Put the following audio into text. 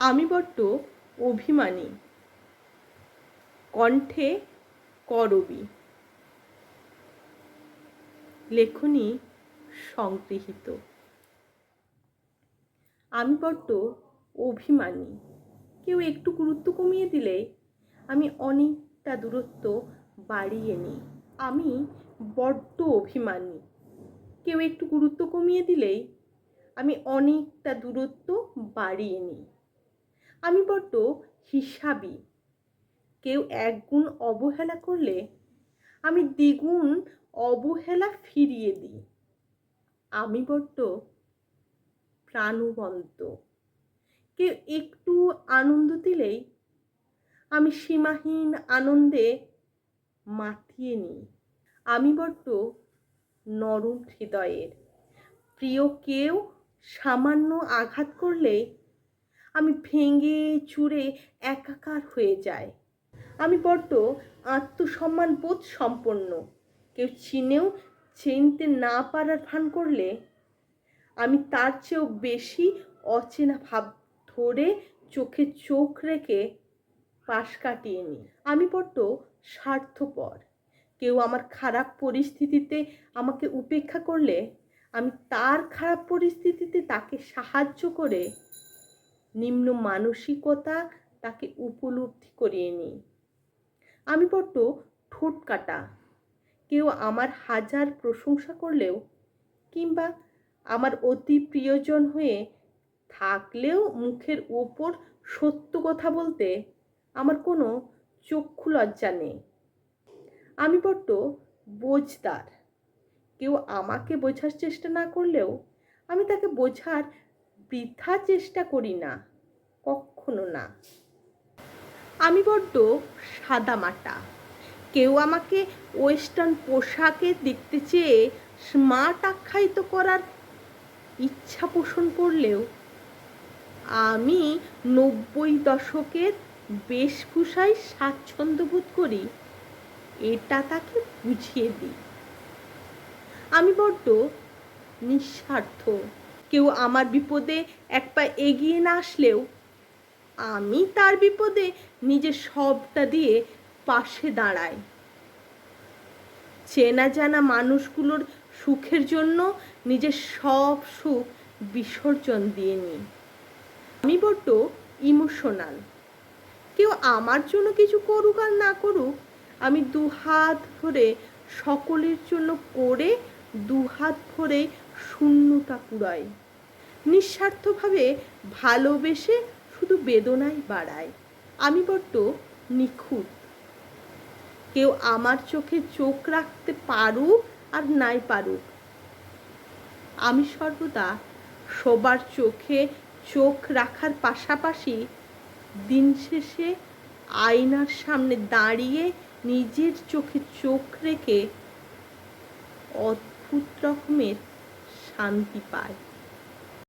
আমি বড্ড অভিমানী। কণ্ঠে করবি। লেখনী সংগৃহীত। আমি বড্ড অভিমানী। কেউ একটু গুরুত্ব কমিয়ে দিলে আমি অনেকটা দূরত্ব বাড়িয়ে নিই। আমি বড্ড অভিমানী। কেউ একটু গুরুত্ব কমিয়ে দিলেই আমি অনেকটা দূরত্ব বাড়িয়ে নিই। আমি বড্ড হিসাবি। কেউ এক গুণ অবহেলা করলে আমি দ্বিগুণ অবহেলা ফিরিয়ে দিই। আমি বড্ড প্রাণবন্ত। কেউ একটু আনন্দ দিলেই আমি সীমাহীন আনন্দে মাতিয়ে নিই। আমি বড্ড নরম হৃদয়ের। প্রিয় কেউ সামান্য আঘাত করলে আমি ভেঙে চুরে একাকার হয়ে যায় আমি বড্ড আত্মসম্মান বোধ সম্পন্ন। কেউ চিনেও চিনতে না পারার ভান করলে আমি তার চেয়েও বেশি অচেনা ভাব ধরে চোখে চোখ রেখে পাশ কাটিয়ে নিই। আমি বড্ড স্বার্থপর। কেউ আমার খারাপ পরিস্থিতিতে আমাকে উপেক্ষা করলে আমি তার খারাপ পরিস্থিতিতে তাকে সাহায্য করে নিম্ন মানসিকতা তাকে উপলব্ধি করিয়ে নিই। আমি বড্ড ঠোঁট কাটা। কেউ আমার হাজার প্রশংসা করলেও কিংবা আমার অতি প্রিয়জন হয়ে থাকলেও মুখের ওপর সত্য কথা বলতে আমার কোনো চক্ষু লজ্জা নেই। আমি বড্ড বোঝদার। কেউ আমাকে বোঝার চেষ্টা না করলেও আমি তাকে বোঝার বৃথা চেষ্টা করি না, কখনো না। আমি বড্ড সাদামাটা কেউ আমাকে ওয়েস্টার্ন পোশাকে দেখতে চেয়ে স্মার্ট আখ্যায়িত করার ইচ্ছা পোষণ করলেও আমি নব্বই দশকের বেশভূষায় স্বাচ্ছন্দ্য বোধ করি, এটা তাকে বুঝিয়ে দিই। আমি বড্ড নিঃস্বার্থ। কেউ আমার বিপদে এক পা এগিয়ে না আসলেও আমি তার বিপদে নিজের সবটা দিয়ে পাশে দাঁড়াই। চেনা জানা মানুষগুলোর সুখের জন্য নিজের সব সুখ বিসর্জন দিয়ে নিই আমি বড্ড ইমোশনাল। কেউ আমার জন্য কিছু করুক আর না করুক, আমি দু হাত ভরে সকলের জন্য করে দু হাত ভরে শূন্যতা পুরাই নিঃস্বার্থভাবে ভালোবেসে শুধু বেদনাই বাড়ায়। আমি বড্ড নিখুঁত। কেউ আমার চোখে চোখ রাখতে পারুক আর নাই পারুক। আমি সর্বদা সবার চোখে চোখ রাখার পাশাপাশি দিন শেষে আয়নার সামনে দাঁড়িয়ে নিজের চোখে চোখ রেখে অদ্ভুত রকমের শান্তি পায়।